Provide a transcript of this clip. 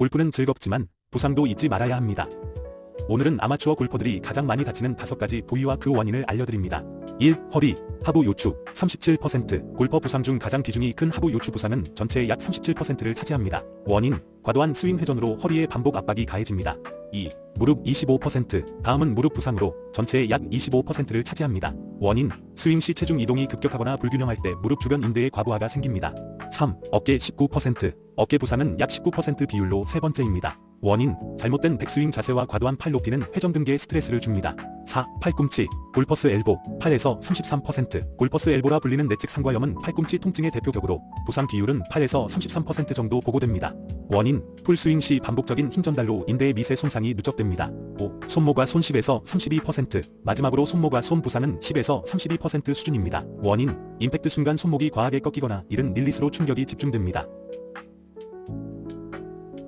골프는 즐겁지만 부상도 잊지 말아야 합니다. 오늘은 아마추어 골퍼들이 가장 많이 다치는 5가지 부위와 그 원인을 알려드립니다. 1. 허리, 하부 요추 37% 골퍼 부상 중 가장 비중이 큰 하부 요추 부상은 전체의 약 37%를 차지합니다. 원인, 과도한 스윙 회전으로 허리에 반복 압박이 가해집니다. 2. 무릎 25% 다음은 무릎 부상으로 전체의 약 25%를 차지합니다. 원인, 스윙 시 체중 이동이 급격하거나 불균형할 때 무릎 주변 인대에 과부하가 생깁니다. 3. 어깨 19% 어깨 부상은 약 19% 비율로 세 번째입니다. 원인, 잘못된 백스윙 자세와 과도한 팔 높이는 회전근개에 스트레스를 줍니다. 4. 팔꿈치, 골퍼스 엘보, 8에서 33%, 골퍼스 엘보라 불리는 내측 상과염은 팔꿈치 통증의 대표격으로 부상 비율은 8에서 33% 정도 보고됩니다. 원인, 풀스윙 시 반복적인 힘 전달로 인대의 미세 손상이 누적됩니다. 5. 손목과 손 10에서 32%, 마지막으로 손목과 손 부상은 10에서 32% 수준입니다. 원인, 임팩트 순간 손목이 과하게 꺾이거나 이른 릴리스로 충격이 집중됩니다.